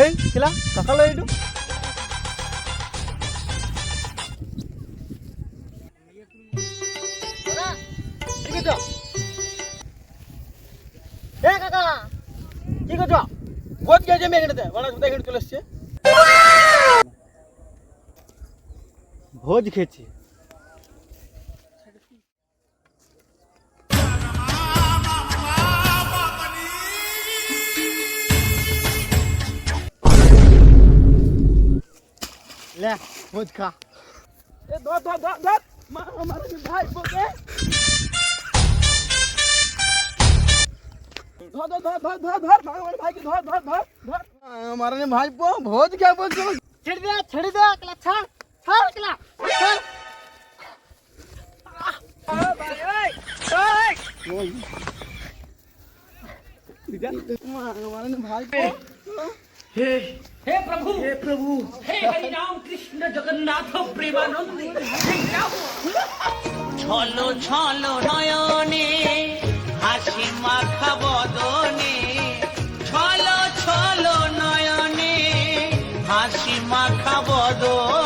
এই কিলা কাকালো এইটো। কি করছ এ কাকা কি করছ বোধ গেছে আমি এখানে বড় সুদা এখানে চলে এসছে। ভোজ খেয়েছি। ले खुद खा। ए दो दो दो दो मार हमारे भाई को दे धो धो भाई की भोज क्या भाई हे हे प्रभु हे प्रभु हे हरि राम कृष्ण जगन्नाथ प्रेमानंदी ছলো ছলো নয়নে হাসি মাখা বদনে। ছলো ছলো নয়নে হাসি মাখা বদনে।